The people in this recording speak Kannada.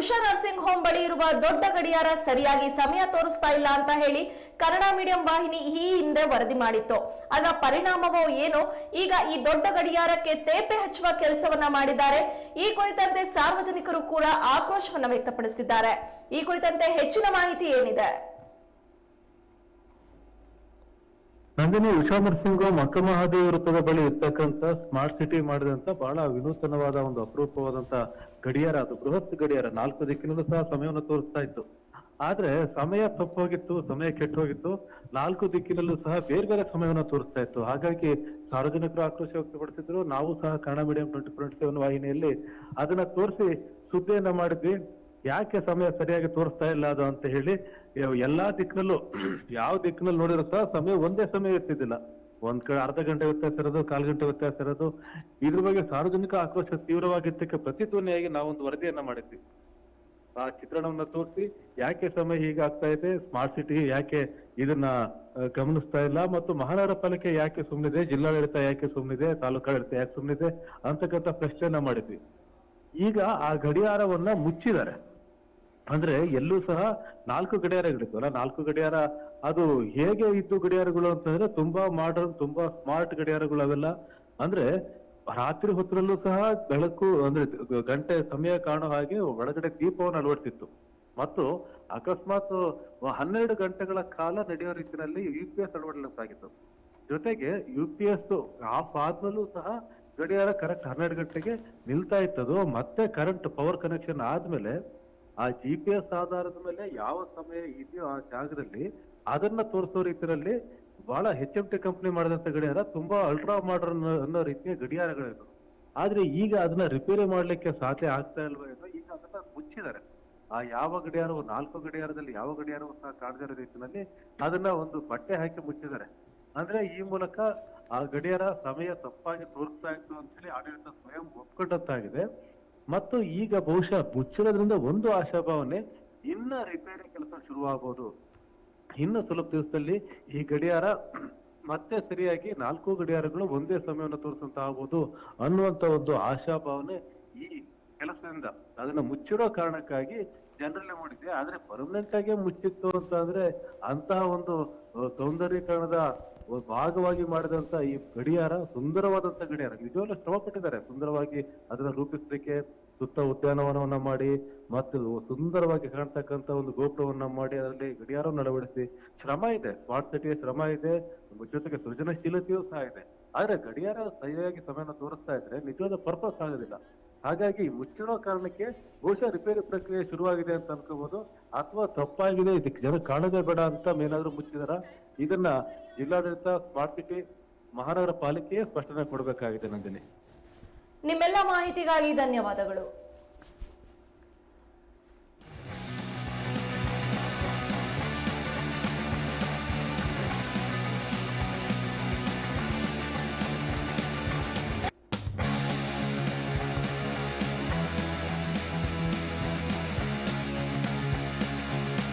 ಉಷಾ ನರ್ಸಿಂಗ್ ಹೋಮ್ ಬಳಿ ಇರುವ ದೊಡ್ಡ ಗಡಿಯಾರ ಸರಿಯಾಗಿ ಸಮಯ ತೋರಿಸ್ತಾ ಇಲ್ಲ ಅಂತ ಹೇಳಿ ಕನ್ನಡ ಮೀಡಿಯಂ ವಾಹಿನಿ ಈ ಹಿಂದೆ ವರದಿ ಮಾಡಿತ್ತು. ಅದರ ಪರಿಣಾಮವೋ ಏನೋ, ಈಗ ಈ ದೊಡ್ಡ ಗಡಿಯಾರಕ್ಕೆ ತೇಪೆ ಹಚ್ಚುವ ಕೆಲಸವನ್ನ ಮಾಡಿದ್ದಾರೆ. ಈ ಕುರಿತಂತೆ ಸಾರ್ವಜನಿಕರು ಕೂಡ ಆಕ್ರೋಶವನ್ನ ವ್ಯಕ್ತಪಡಿಸಿದ್ದಾರೆ. ಈ ಕುರಿತಂತೆ ಹೆಚ್ಚಿನ ಮಾಹಿತಿ ಏನಿದೆ? ನಂದಿನಿ ಉಷಾ ಸಿಂಗ್ ಮಕ್ಕ ಮಹಾದೇವ ವೃತ್ತದ ಬಳಿ ಇರ್ತಕ್ಕಂತ ಸ್ಮಾರ್ಟ್ ಸಿಟಿ ಮಾಡಿದಂತ ಬಹಳ ವಿನೂತನವಾದ ಒಂದು ಅಪರೂಪವಾದಂತ ಗಡಿಯಾರ, ಅದು ಬೃಹತ್ ಗಡಿಯಾರ. ನಾಲ್ಕು ದಿಕ್ಕಿನಲ್ಲೂ ಸಹ ಸಮಯವನ್ನು ತೋರಿಸ್ತಾ ಇತ್ತು. ಆದ್ರೆ ಸಮಯ ತಪ್ಪೋಗಿತ್ತು, ಸಮಯ ಕೆಟ್ಟು ಹೋಗಿತ್ತು ನಾಲ್ಕು ದಿಕ್ಕಿನಲ್ಲೂ ಸಹ ಬೇರೆ ಬೇರೆ ಸಮಯವನ್ನು ತೋರಿಸ್ತಾ ಇತ್ತು. ಹಾಗಾಗಿ ಸಾರ್ವಜನಿಕರು ಆಕ್ರೋಶ ವ್ಯಕ್ತಪಡಿಸಿದ್ರು. ನಾವು ಸಹ Kannada medium twenty four seven ವಾಹಿನಿಯಲ್ಲಿ ಅದನ್ನ ತೋರಿಸಿ ಸುದ್ದಿಯನ್ನ ಮಾಡಿದ್ವಿ. ಯಾಕೆ ಸಮಯ ಸರಿಯಾಗಿ ತೋರಿಸ್ತಾ ಇಲ್ಲ ಅದು ಅಂತ ಹೇಳಿ ಎಲ್ಲಾ ದಿಕ್ಕಿನಲ್ಲೂ ಯಾವ ದಿಕ್ಕಿನಲ್ಲಿ ನೋಡಿದ್ರು ಸಹ ಸಮಯ ಒಂದೇ ಸಮಯ ಇರ್ತಿದ್ದಿಲ್ಲ. ಒಂದ್ ಕಡೆ ಅರ್ಧ ಗಂಟೆ ವ್ಯತ್ಯಾಸ ಇರೋದು, ಕಾಲ್ ಗಂಟೆ ವ್ಯತ್ಯಾಸ ಇರೋದು. ಇದ್ರ ಬಗ್ಗೆ ಸಾರ್ವಜನಿಕ ಆಕ್ರೋಶ ತೀವ್ರವಾಗಿದ್ದಕ್ಕೆ ಪ್ರತಿಧ್ವನಿಯಾಗಿ ನಾವೊಂದು ವರದಿಯನ್ನ ಮಾಡಿದ್ವಿ. ಆ ಚಿತ್ರಣವನ್ನ ತೋರಿಸಿ ಯಾಕೆ ಸಮಯ ಹೀಗಾಗ್ತಾ ಇದೆ, ಸ್ಮಾರ್ಟ್ ಸಿಟಿ ಯಾಕೆ ಇದನ್ನ ಗಮನಿಸ್ತಾ ಇಲ್ಲ, ಮತ್ತು ಮಹಾನಗರ ಪಾಲಿಕೆ ಯಾಕೆ ಸುಮ್ಮನಿದೆ ಜಿಲ್ಲಾಡಳಿತ ಯಾಕೆ ಸುಮ್ಮನಿದೆ ತಾಲೂಕಾಡಳಿತ ಯಾಕೆ ಸುಮ್ಮನಿದೆ ಅಂತಕ್ಕಂಥ ಪ್ರಶ್ನೆಯನ್ನ ಮಾಡಿದ್ವಿ. ಈಗ ಆ ಗಡಿಯಾರವನ್ನ ಮುಚ್ಚಿದ್ದಾರೆ. ಅಂದ್ರೆ ಎಲ್ಲೂ ಸಹ ನಾಲ್ಕು ಗಡಿಯಾರಗಳಿದ್ವಲ್ಲ ನಾಲ್ಕು ಗಡಿಯಾರ, ಅದು ಹೇಗೆ ಇದ್ದು ಗಡಿಯಾರಗಳು ಅಂತಂದ್ರೆ ತುಂಬಾ ಮಾಡರ್ನ್ ತುಂಬಾ ಸ್ಮಾರ್ಟ್ ಗಡಿಯಾರಗಳು ಅವೆಲ್ಲ. ಅಂದ್ರೆ ರಾತ್ರಿ ಹೊತ್ತರಲ್ಲೂ ಸಹ ಬೆಳಕು ಅಂದ್ರೆ ಗಂಟೆ ಸಮಯ ಕಾಣೋ ಹಾಗೆ ಒಳಗಡೆ ದೀಪವನ್ನು ಅಳವಡಿಸಿತ್ತು. ಮತ್ತು ಅಕಸ್ಮಾತ್ ಹನ್ನೆರಡು ಗಂಟೆಗಳ ಕಾಲ ನಡೆಯೋ ರೀತಿಯಲ್ಲಿ ಯು ಪಿ ಎಸ್ ಅಳವಡಿಸಲಾಗಿತ್ತು. ಜೊತೆಗೆ ಯು ಪಿ ಎಸ್ ಆಫ್ ಆದ್ಮೇಲೂ ಸಹ ಗಡಿಯಾರ ಕರೆಕ್ಟ್ ಹನ್ನೆರಡು ಗಂಟೆಗೆ ನಿಲ್ತಾ ಇತ್ತದು. ಮತ್ತೆ ಕರೆಂಟ್ ಪವರ್ ಕನೆಕ್ಷನ್ ಆದ್ಮೇಲೆ ಆ ಜಿ ಪಿ ಎಸ್ ಆಧಾರದ ಮೇಲೆ ಯಾವ ಸಮಯ ಇದೆಯೋ ಆ ಜಾಗದಲ್ಲಿ ಅದನ್ನ ತೋರಿಸೋ ರೀತಿಯಲ್ಲಿ ಬಹಳ ಹೆಚ್ ಎಂ ಟಿ ಕಂಪ್ನಿ ಮಾಡಿದಂತ ಗಡಿಯಾರ ತುಂಬಾ ಅಲ್ಟ್ರಾ ಮಾಡರ್ನ್ ಅನ್ನೋ ರೀತಿಯ ಗಡಿಯಾರಗಳಿದ್ರು ಆದ್ರೆ ಈಗ ಅದನ್ನ ರಿಪೇರಿ ಮಾಡ್ಲಿಕ್ಕೆ ಸಾಧ್ಯ ಆಗ್ತಾ ಇಲ್ವಾ ಈಗ ಅದನ್ನ ಮುಚ್ಚಿದ್ದಾರೆ. ಆ ಯಾವ ಗಡಿಯಾರವು, ನಾಲ್ಕು ಗಡಿಯಾರದಲ್ಲಿ ಯಾವ ಗಡಿಯಾರವು ಸಹ ಕಾಣದೇ ಇರೋ ರೀತಿಯಲ್ಲಿ ಅದನ್ನ ಒಂದು ಬಟ್ಟೆ ಹಾಕಿ ಮುಚ್ಚಿದ್ದಾರೆ. ಅಂದ್ರೆ ಈ ಮೂಲಕ ಆ ಗಡಿಯಾರ ಸಮಯ ತಪ್ಪಾಗಿ ತೋರಿಸ್ತಾ ಇತ್ತು ಅಂತ ಹೇಳಿ ಆಡಳಿತ ಸ್ವಯಂ ಒಪ್ಕೊಂಡಂತಾಗಿದೆ. ಮತ್ತು ಈಗ ಬಹುಶಃ ಮುಚ್ಚಿರೋದ್ರಿಂದ ಒಂದು ಆಶಾಭಾವನೆ ಇನ್ನ ರಿಪೇರಿ ಕೆಲಸ ಶುರುವಾಗಬಹುದು ಇನ್ನು ಸ್ವಲ್ಪ ದಿವಸದಲ್ಲಿ ಈ ಗಡಿಯಾರ ಮತ್ತೆ ಸರಿಯಾಗಿ ನಾಲ್ಕು ಗಡಿಯಾರಗಳು ಒಂದೇ ಸಮಯವನ್ನು ತೋರಿಸಂತ ಆಗ್ಬೋದು ಅನ್ನುವಂತ ಒಂದು ಆಶಾಭಾವನೆ ಈ ಕೆಲಸದಿಂದ. ಅದನ್ನ ಮುಚ್ಚಿರೋ ಕಾರಣಕ್ಕಾಗಿ ಜನರಲ್ಲಿ ಮೂಡಿದೆ ಆದ್ರೆ ಪರ್ಮನೆಂಟ್ ಆಗಿ ಮುಚ್ಚಿತ್ತು ಅಂತ ಅಂದ್ರೆ ಅಂತಹ ಒಂದು ಸೌಂದರ್ಯೀಕರಣದ ಭಾಗವಾಗಿ ಮಾಡಿದಂತ ಈ ಗಡಿಯಾರ ಸುಂದರವಾದಂತ ಗಡಿಯಾರ. ನಿಜವಾಗ್ಲೂ ಶ್ರಮ ಪಟ್ಟಿದ್ದಾರೆ ಸುಂದರವಾಗಿ ಅದನ್ನ ರೂಪಿಸಲಿಕ್ಕೆ ಸುತ್ತ ಉದ್ಯಾನವನವನ್ನ ಮಾಡಿ, ಮತ್ತು ಸುಂದರವಾಗಿ ಕಾಣ್ತಕ್ಕಂತ ಒಂದು ಗೋಪುರವನ್ನ ಮಾಡಿ, ಅದರಲ್ಲಿ ಗಡಿಯಾರವನ್ನು ಅಳವಡಿಸಿ ಶ್ರಮ ಇದೆ. ಸ್ಮಾರ್ಟ್ ಸಿಟಿಯ ಶ್ರಮ ಇದೆ. ಜೊತೆಗೆ ಸೃಜನಶೀಲತೆಯೂ ಸಹ ಇದೆ. ಆದ್ರೆ ಗಡಿಯಾರ ಸರಿಯಾಗಿ ಸಮಯನ ತೋರಿಸ್ತಾ ಇದ್ರೆ ನಿಜವಾದ ಪರ್ಪಸ್ ಆಗೋದಿಲ್ಲ. ಹಾಗಾಗಿ ಮುಚ್ಚಿಡೋ ಕಾರಣಕ್ಕೆ ಬಹುಶಃ ರಿಪೇರಿ ಪ್ರಕ್ರಿಯೆ ಶುರುವಾಗಿದೆ ಅಂತ ಅನ್ಕೋಬಹುದು ಅಥವಾ ತಪ್ಪಾಗಿದೆ, ಇದಕ್ಕೆ ಜನ ಕಾಣದೇ ಬೇಡ ಅಂತ ಮೇಲಾದ್ರೂ ಮುಚ್ಚಿದಾರ? ಇದನ್ನ ಜಿಲ್ಲಾಡಳಿತ ಸ್ಮಾರ್ಟ್ ಸಿಟಿ ಮಹಾನಗರ ಪಾಲಿಕೆಯೇ ಸ್ಪಷ್ಟನೆ ಕೊಡಬೇಕಾಗಿದೆ ನಂದಿನಿ. ನಿಮ್ಮೆಲ್ಲ ಮಾಹಿತಿಗಾಗಿ ಧನ್ಯವಾದಗಳು.